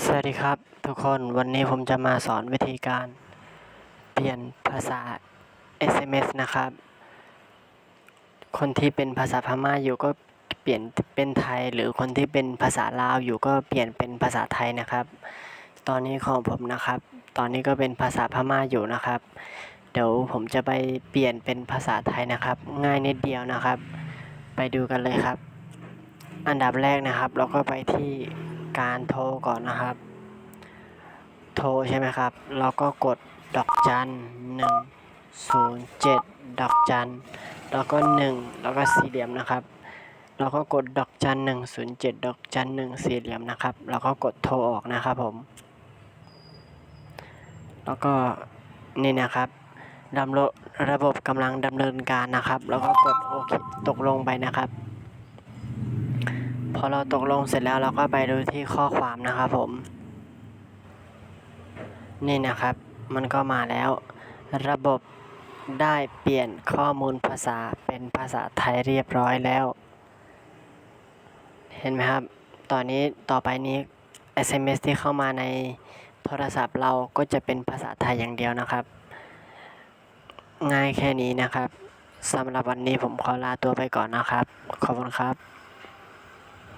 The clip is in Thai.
สวัสดีครับ ทุกคนวันนี้ผมจะมาสอนวิธีการ เปลี่ยนภาษา SMS นะครับ คนที่เป็นภาษาพม่าอยู่ก็เปลี่ยนเป็นไทย หรือคนที่เป็นภาษาลาวอยู่ก็เปลี่ยนเป็นภาษาไทยนะครับ ตอนนี้ของผมนะครับ ตอนนี้ก็เป็นภาษาพม่าอยู่นะครับ เดี๋ยวผมจะไปเปลี่ยนเป็นภาษาไทยนะครับ ง่ายนิดเดียวนะครับ ไปดูกันเลยครับ อันดับแรกนะครับ เราก็ไปที่ การโทรก่อนนะครับ โทรใช่ไหมครับ เราก็กดดอกจันหนึ่งศูนย์เจ็ดดอกจันแล้วก็หนึ่งแล้วก็สี่เหลี่ยมนะครับเราก็กดดอกจันหนึ่งศูนย์เจ็ดดอกจันหนึ่งสี่เหลี่ยมนะครับแล้วก็กดโทรออกนะครับผม แล้วก็นี่นะครับดำระระบบกำลังดำเนินการนะครับ แล้วก็กดโอเคตกลงไปนะครับ อเราตกลงเสร็จแล้วเราก็ไปดูที่ข้อความนะครับผม นี่นะครับ มันก็มาแล้ว ระบบได้เปลี่ยนข้อมูลภาษาเป็นภาษาไทยเรียบร้อยแล้ว เห็นไหมครับ ตอนนี้ต่อไปนี้ SMS ที่เข้ามาในโทรศัพท์เราก็จะเป็นภาษาไทยอย่างเดียวนะครับ ง่ายแค่นี้นะครับสำหรับวันนี้ผมขอลาตัวไปก่อนนะครับ ขอบคุณครับ